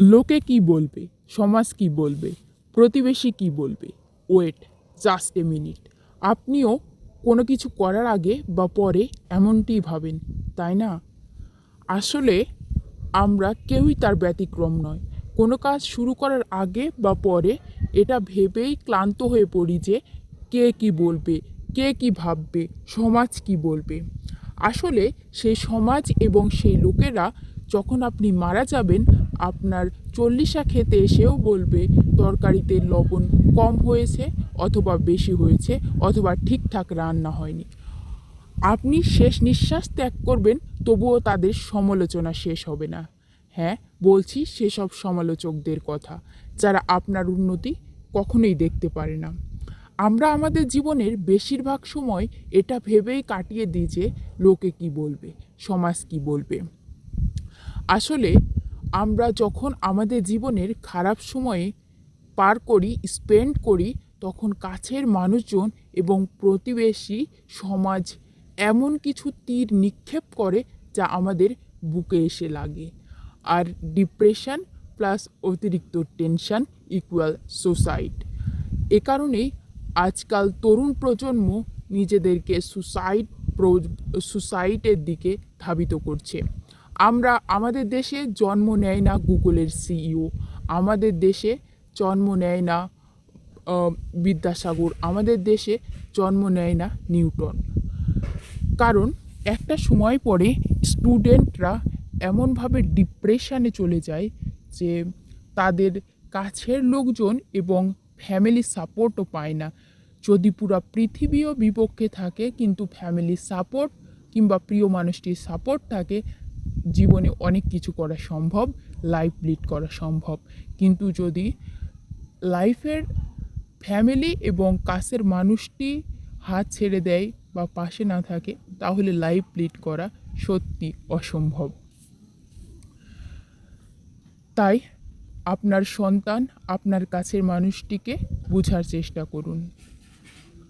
লোকে কি বলবে? সমাজ কি বলবে? প্রতিবেশী কি বলবে? ওয়েট জাস্ট এ মিনিট আপনিও কোনো কিছু করার আগে বা পরে এমনটিই ভাবেন, তাই না? আসলে আমরা কেউই তার ব্যতিক্রম নয়। কোনো কাজ শুরু করার আগে বা পরে এটা ভেবেই ক্লান্ত হয়ে পড়ি যে কে কি বলবে, কে কি ভাববে, সমাজ কি বলবে। আসলে সেই সমাজ এবং সেই লোকেরা যখন আপনি মারা যাবেন আপনার চল্লিশা খেতে এসেও বলবে তরকারিতে লবণ কম হয়েছে অথবা বেশি হয়েছে অথবা ঠিকঠাক রান্না হয়নি। আপনি শেষ নিঃশ্বাস ত্যাগ করবেন, তবুও তাদের সমালোচনা শেষ হবে না। হ্যাঁ বলছি সেসব সমালোচকদের কথা, যারা আপনার উন্নতি কখনোই দেখতে পারে না। আমরা আমাদের জীবনের বেশিরভাগ সময় এটা ভেবেই কাটিয়ে দিই যে লোকে কি বলবে, সমাজ কি বলবে। আসলে আমরা যখন আমাদের জীবনের খারাপ সময়ে পার করি স্পেন্ড করি, তখন কাছের মানুষজন এবং প্রতিবেশী সমাজ এমন কিছু তীর নিক্ষেপ করে যা আমাদের বুকে এসে লাগে। আর ডিপ্রেশন প্লাস অতিরিক্ত টেনশন ইকুয়াল সুসাইড এ কারণেই আজকাল তরুণ প্রজন্ম নিজেদেরকে সুসাইড সুসাইডের দিকে ধাবিত করছে। আমরা, আমাদের দেশে জন্ম নেয় না গুগলের সিইও। আমাদের দেশে জন্ম নেয় না বিদ্যাসাগর। আমাদের দেশে জন্ম নেয় না নিউটন। কারণ একটা সময় পরে স্টুডেন্টরা এমনভাবে ডিপ্রেশানে চলে যায় যে তাদের কাছের লোকজন এবং ফ্যামিলি সাপোর্টও পায় না। যদি পুরো পৃথিবীও বিপক্ষে থাকে, কিন্তু ফ্যামিলি সাপোর্ট কিংবা প্রিয় মানুষটির সাপোর্ট থাকে জীবনে অনেক কিছু করা সম্ভব লাইফ লিড করা সম্ভব। কিন্তু যদি লাইফের ফ্যামিলি এবং কাছের মানুষটি হাত ছেড়ে দেয় বা পাশে না থাকে, তাহলে লাইফ লিড করা সত্যি অসম্ভব। তাই আপনার সন্তান আপনার কাছের মানুষটিকে বোঝার চেষ্টা করুন।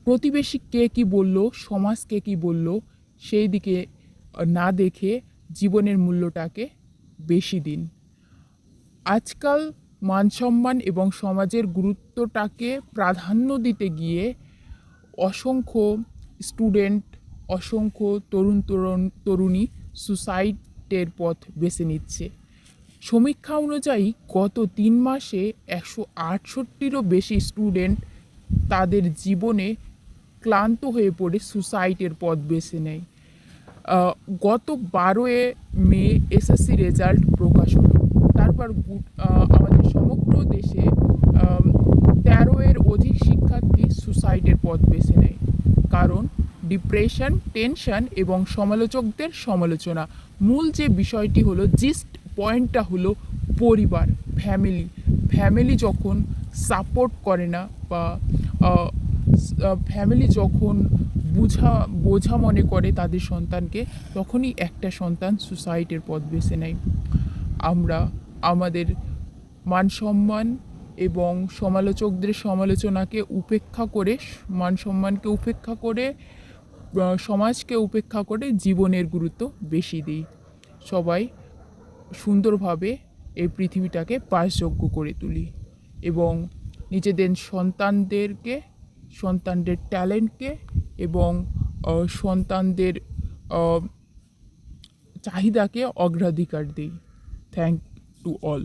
প্রতিবেশী কে কি বলল, সমাজ কে কি বলল, সেই দিকে না দেখে জীবনের মূল্যটাকে বেশি দিন। আজকাল মান সম্মান এবং সমাজের গুরুত্বটাকে প্রাধান্য দিতে গিয়ে অসংখ্য স্টুডেন্ট, অসংখ্য তরুণ তরুণ, তরুণী সুসাইডের পথ বেছে নিচ্ছে। সমীক্ষা অনুযায়ী গত তিন মাসে একশো আটষট্টিরও বেশি স্টুডেন্ট তাদের জীবনে ক্লান্ত হয়ে পড়ে সুসাইডের পথ বেছে নেয়। গত বারোয় মে এসএসসি রেজাল্ট প্রকাশ হলো। তারপর আমাদের সমগ্র দেশে তেরোয়ের অধিক শিক্ষার্থী সুসাইডের পথ বেছে নেয়। কারণ ডিপ্রেশন, টেনশন এবং সমালোচকদের সমালোচনা। মূল যে বিষয়টি হলো, জিস্ট পয়েন্টটা হলো পরিবার, ফ্যামিলি। ফ্যামিলি যখন সাপোর্ট করে না বা ফ্যামিলি যখন বুঝা, বোঝা মনে করে তাদের সন্তানকে, তখনই একটা সন্তান সুসাইডের পথ বেছে নেয়। আমরা আমাদের মান সম্মান এবং সমালোচকদের সমালোচনাকে উপেক্ষা করে মান সম্মানকে উপেক্ষা করে সমাজকে উপেক্ষা করে জীবনের গুরুত্ব বেশি দিই। সবাই সুন্দরভাবে এই পৃথিবীটাকে বাসযোগ্য করে তুলি এবং নিজেদের সন্তানদেরকে, সন্তানদের ট্যালেন্টকে এবং সন্তানদের চাহিদাকে অগ্রাধিকার দিই। Thank to all